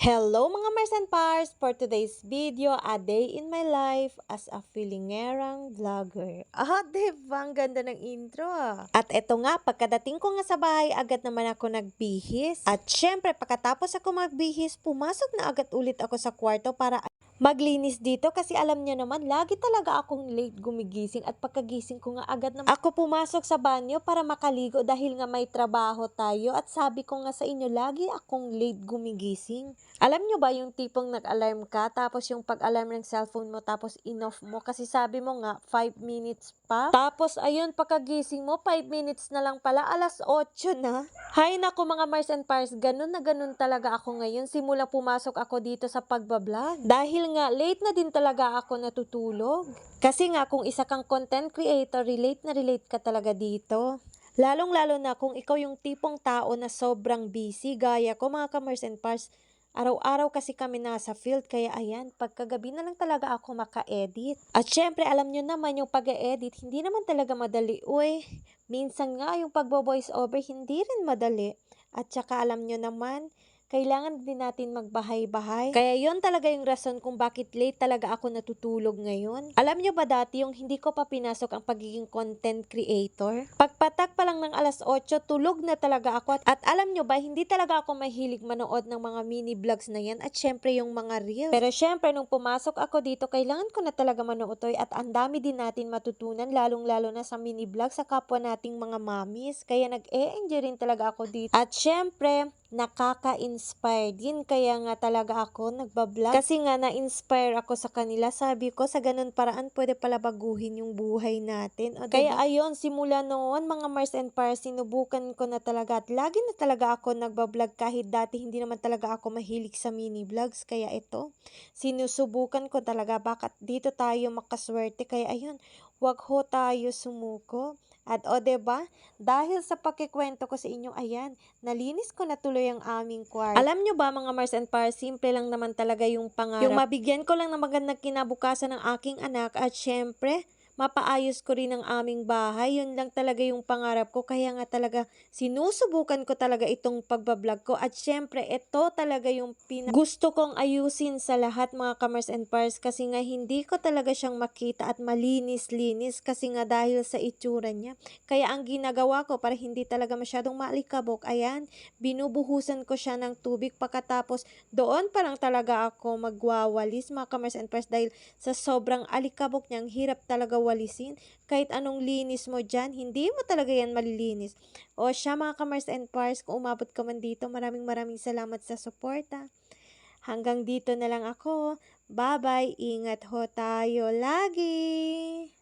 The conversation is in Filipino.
Hello mga Mars and Pars! For today's video, a day in my life as a feelingerang vlogger. Ah, diba? Ang ganda ng intro ah. At eto nga, pagkadating ko nga sa bahay, agad naman ako nagbihis. At syempre, pagkatapos ako magbihis, pumasok na agad ulit ako sa kwarto para maglinis dito kasi alam niyo naman, lagi talaga akong late gumigising at pagkagising ko nga agad na ako pumasok sa banyo para makaligo dahil nga may trabaho tayo at sabi ko nga sa inyo, lagi akong late gumigising. Alam nyo ba yung tipong nag-alarm ka tapos yung pag-alarm ng cellphone mo tapos in-off mo kasi sabi mo nga 5 minutes pa. Tapos ayun pagkagising mo 5 minutes na lang pala alas 8 na. Hay nako mga Mars and Pars, ganun na ganun talaga ako ngayon simula pumasok ako dito sa pagbablog. Dahil nga late na din talaga ako natutulog. Kasi nga kung isa kang content creator, relate na relate ka talaga dito. Lalong-lalo na kung ikaw yung tipong tao na sobrang busy, gaya ko mga ka-Mars and Pars, Araw-araw kasi kami nasa field, kaya ayan, pagkagabi na lang talaga ako maka-edit. At syempre, alam nyo naman yung pag-edit, hindi naman talaga madali. Uy, minsan nga yung pagbo-voice over, hindi rin madali. At saka alam nyo naman, kailangan din natin magbahay-bahay. Kaya yon talaga yung rason kung bakit late talaga ako natutulog ngayon. Alam nyo ba dati yung hindi ko pa pinasok ang pagiging content creator? Pagpatak pa lang ng alas 8, tulog na talaga ako. At, alam nyo ba, hindi talaga ako mahilig manood ng mga mini vlogs na yan at syempre yung mga reels. Pero syempre nung pumasok ako dito, kailangan ko na talaga manood at ang dami din natin matutunan lalong-lalo na sa mini vlog sa kapwa nating mga mamis. Kaya nag-e-enjoy rin talaga ako dito. At syempre, nakaka-inspire din. Kaya nga talaga ako nagbablog. Kasi nga na-inspire ako sa kanila. Sabi ko, sa ganun paraan pwede pala baguhin yung buhay natin. O, Kaya ayun, simula noon mga Mars and Pars, sinubukan ko na talaga. At lagi na talaga ako nagbablog kahit dati hindi naman talaga ako mahilig sa mini vlogs. Kaya ito, sinusubukan ko talaga. Bakit dito tayo makaswerte? Kaya ayun, wag ho tayo sumuko. At o, ba diba? Dahil sa pakikwento ko sa inyo, ayan, nalinis ko na tuloy ang aming kwarto. Alam nyo ba mga Mars and Pars, simple lang naman talaga yung pangarap. Yung mabigyan ko lang ng magandang kinabukasan ng aking anak at syempre, mapaayos ko rin ang aming bahay. Yun lang talaga yung pangarap ko. Kaya nga talaga sinusubukan ko talaga itong pagbablog ko. At syempre, ito talaga yung pina gusto kong ayusin sa lahat mga kamers and pars. Kasi nga hindi ko talaga siyang makita at malinis-linis. Kasi nga dahil sa itsura niya. Kaya ang ginagawa ko para hindi talaga masyadong maalikabok, ayan, binubuhusan ko siya ng tubig. Pagkatapos, doon parang talaga ako magwawalis mga kamers and pars. Dahil sa sobrang alikabok niya, ang hirap talaga walisin. Kahit anong linis mo dyan, hindi mo talaga yan malilinis. O siya mga kamars and pars, kung umabot ka man dito, maraming maraming salamat sa suporta. Hanggang dito na lang ako. Bye-bye. Ingat ho tayo lagi.